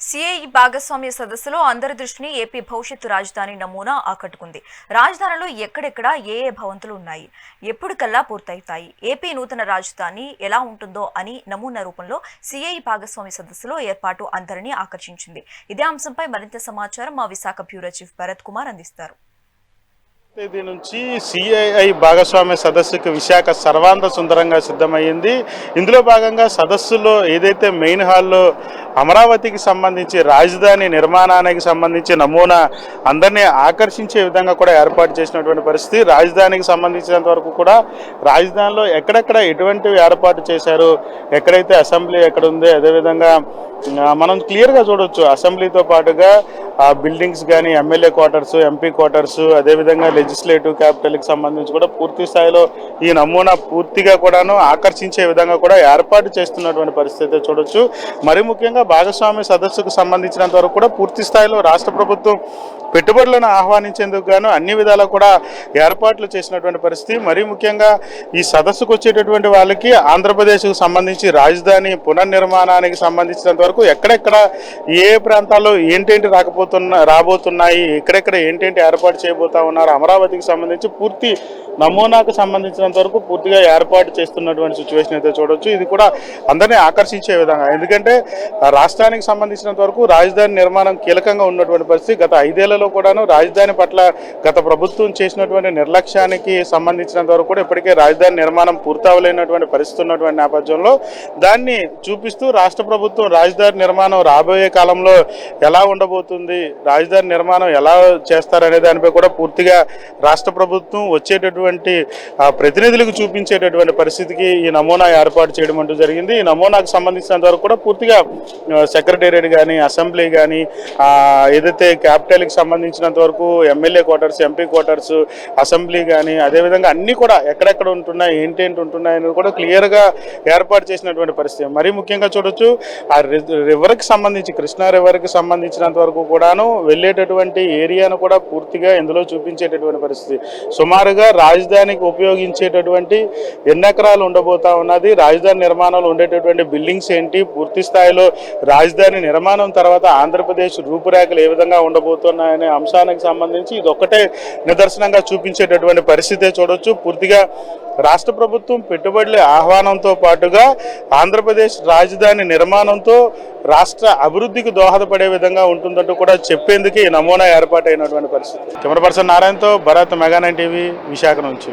CI భాగస్వామ్య సదస్సులో అందరి దృష్టిని ఏపీ భవిష్యత్తు రాజధాని నమూనా ఆకట్టుకుంది. రాజధానిలో ఎక్కడెక్కడ ఏ ఏ భవంతులు ఉన్నాయి? ఎప్పటికల్లా పూర్తవుతాయి. ఏపీ నూతన రాజధాని ఎలా ఉంటుందో అని నమూనా రూపంలో సిఐ భాగస్వామ్య సదస్సులో ఏర్పాటు అందరినీ ఆకర్షించింది. ఇదే అంశంపై మరింత సమాచారం మా విశాఖ బ్యూరో చీఫ్ భరత్ కుమార్ అందిస్తారు. తేదీ నుంచి సిఐఐ భాగస్వామ్య సదస్సుకు విశాఖ సర్వాంత సుందరంగా సిద్ధమైంది ఇందులో భాగంగా సదస్సులో ఏదైతే మెయిన్ హాల్లో అమరావతికి సంబంధించి రాజధాని నిర్మాణానికి సంబంధించి నమూనా అందరినీ ఆకర్షించే విధంగా కూడా ఏర్పాటు చేసినటువంటి పరిస్థితి. రాజధానికి సంబంధించినంత వరకు కూడా రాజధానిలో ఎక్కడెక్కడ ఎటువంటివి ఏర్పాటు చేశారు ఎక్కడైతే అసెంబ్లీ ఎక్కడ ఉంది అదేవిధంగా మనం క్లియర్గా చూడవచ్చు అసెంబ్లీతో పాటుగా ఆ బిల్డింగ్స్ కానీ ఎమ్మెల్యే క్వార్టర్స్ ఎంపీ క్వార్టర్స్ అదేవిధంగా లెజిస్లేటివ్ క్యాపిటల్కి సంబంధించి కూడా పూర్తి స్థాయిలో ఈ నమూనా పూర్తిగా కూడాను ఆకర్షించే విధంగా కూడా ఏర్పాటు చేస్తున్నటువంటి పరిస్థితి చూడొచ్చు. మరి ముఖ్యంగా భాగస్వామ్య సదస్సుకు సంబంధించినంత వరకు కూడా పూర్తి స్థాయిలో రాష్ట్ర ప్రభుత్వం పెట్టుబడులను ఆహ్వానించేందుకు గాను అన్ని విధాలా కూడా ఏర్పాట్లు చేసినటువంటి పరిస్థితి. మరీ ముఖ్యంగా ఈ సదస్సుకు వచ్చేటటువంటి వాళ్ళకి ఆంధ్రప్రదేశ్కు సంబంధించి రాజధాని పునర్నిర్మాణానికి సంబంధించినంత వరకు ఎక్కడెక్కడ ఏ ప్రాంతాల్లో ఏంటేంటి రాకపోతున్న రాబోతున్నాయి ఎక్కడెక్కడ ఏంటేంటి ఏర్పాటు చేయబోతా ఉన్నారు అమరావతికి సంబంధించి పూర్తి నమూనాకు సంబంధించినంత వరకు పూర్తిగా ఏర్పాటు చేస్తున్నటువంటి సిచ్యువేషన్ అయితే చూడొచ్చు. ఇది కూడా అందరినీ ఆకర్షించే విధంగా. ఎందుకంటే రాష్ట్రానికి సంబంధించినంత వరకు రాజధాని నిర్మాణం కీలకంగా ఉన్నటువంటి పరిస్థితి. గత ఐదేళ్ళలో కూడాను రాజధాని పట్ల గత ప్రభుత్వం చేసినటువంటి నిర్లక్ష్యానికి సంబంధించినంత వరకు కూడా ఇప్పటికే రాజధాని నిర్మాణం పూర్తవలేనటువంటి పరిస్థితి ఉన్నటువంటి నేపథ్యంలో దాన్ని చూపిస్తూ రాష్ట్ర ప్రభుత్వం రాజధాని నిర్మాణం రాబోయే కాలంలో ఎలా ఉండబోతుంది రాజధాని నిర్మాణం ఎలా చేస్తారనే దానిపై కూడా పూర్తిగా రాష్ట్ర ప్రభుత్వం వచ్చేటటువంటి ప్రతినిధులకు చూపించేటటువంటి పరిస్థితికి ఈ నమూనా ఏర్పాటు చేయడం అంటూ జరిగింది. ఈ నమూనాకు సంబంధించినంత వరకు కూడా పూర్తిగా సెక్రటేరియట్ కానీ అసెంబ్లీ కానీ ఏదైతే క్యాపిటల్కి సంబంధించినంత వరకు MLA quarters MP quarters assembly కానీ అదేవిధంగా అన్నీ కూడా ఎక్కడెక్కడ ఉంటున్నాయి ఏంటేంటి ఉంటున్నాయి అనేది కూడా క్లియర్గా ఏర్పాటు చేసినటువంటి పరిస్థితి. మరీ ముఖ్యంగా చూడొచ్చు ఆ రి- రివర్కి సంబంధించి కృష్ణా రివర్కి సంబంధించినంత వరకు కూడాను వెళ్ళేటటువంటి ఏరియాను కూడా పూర్తిగా ఇందులో చూపించేటటువంటి పరిస్థితి. సుమారుగా రాజధానికి ఉపయోగించేటటువంటి ఎన్ని ఎకరాలు ఉండబోతా ఉన్నది రాజధాని నిర్మాణంలో ఉండేటటువంటి బిల్డింగ్స్ ఏంటి పూర్తి స్థాయిలో రాజధాని నిర్మాణం తర్వాత ఆంధ్రప్రదేశ్ రూపురేఖలు ఏ విధంగా ఉండబోతున్నాయనే అంశానికి సంబంధించి ఇది ఒక్కటే నిదర్శనంగా చూపించేటటువంటి పరిస్థితే చూడొచ్చు. పూర్తిగా రాష్ట్ర ప్రభుత్వం పెట్టుబడుల ఆహ్వానంతో పాటుగా ఆంధ్రప్రదేశ్ రాజధాని నిర్మాణంతో రాష్ట్ర అభివృద్ధికి దోహదపడే విధంగా ఉంటుందంటూ కూడా చెప్పేందుకు ఈ నమూనా ఏర్పాటైనటువంటి పరిస్థితి. Camera person నారాయణతో Bharat mega nine TV Visakha నుంచి.